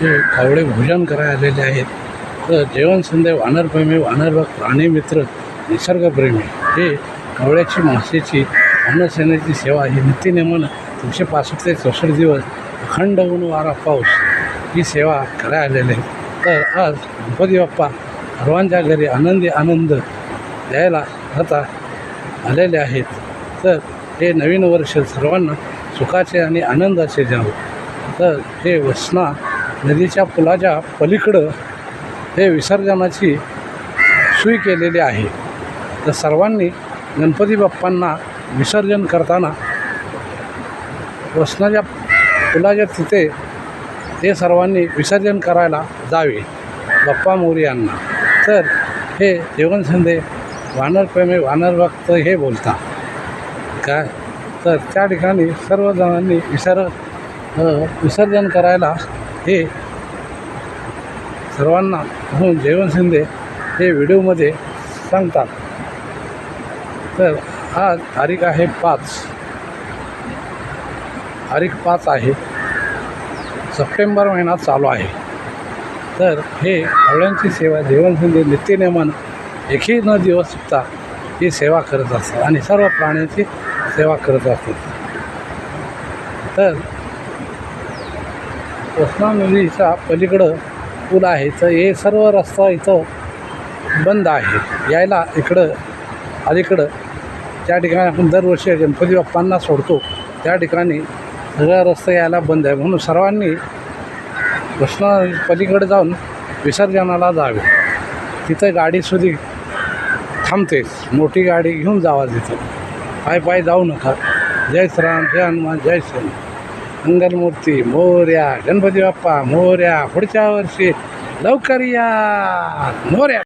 हे कावळे भोजन करायला आलेले आहेत. तर जेवण संध्या वानरप्रेमी वानरभक्त प्राणीमित्र निसर्गप्रेमी हे कावळ्याची मासेची अन्नसेनेची सेवा ही नित्यनेमानं तीनशे पासष्ट ते चौसष्ट दिवस अखंड ऊन वारा पाऊस ही सेवा करायला आलेली आहे तर आज गणपती बाप्पा सर्वांच्या घरी आनंदी आनंद द्यायला आता आलेले आहेत. तर हे नवीन वर्ष सर्वांना सुखाचे आणि आनंदाचे जावं. तर हे वसना नदीच्या पुलाच्या पलीकडं हे विसर्जनाची सुई केलेली आहे. तर सर्वांनी गणपती बाप्पांना विसर्जन करताना वसनाच्या पुलाच्या तिथे हे सर्वांनी विसर्जन करायला जावे. बाप्पा मोरी यांना. तर हे जीवनसंधे वानरप्रेमी वानरभक्त हे बोलता. काय? तर त्या ठिकाणी सर्वजणांनी विसर विसर्जन करायला हे सर्वांना म्हणून जयवंत शिंदे हे व्हिडिओमध्ये सांगतात. तर आज तारीख आहे पाच. तारीख पाच आहे. सप्टेंबर महिना चालू आहे. तर हे हवळ्यांची सेवा जयवंत शिंदे नित्यनेमानं एकही न दिवस सुद्धा ही सेवा करत असतात आणि सर्व प्राण्यांची सेवा करत असतात. तर कृष्णा नदीच्या पलीकडं पूल आहे. तर हे सर्व रस्ता इथं बंद आहे. यायला इकडं अलीकडं त्या ठिकाणी आपण दरवर्षी गणपती बाप्पांना सोडतो. त्या ठिकाणी सगळा रस्ता यायला बंद आहे. म्हणून सर्वांनी कृष्णा पलीकडे जाऊन विसर्जनाला जावे. तिथं गाडीसुद्धा थांबतेच मोठी गाडी घेऊन जावा तिथं. पाय पाय जाऊ नका. जय श्रीराम जय हनुमान जय श्री मंगलमूर्ती मोर्या गणपती बाप्पा मोर्या पुढच्या वर्षी लवकर या मोर्या.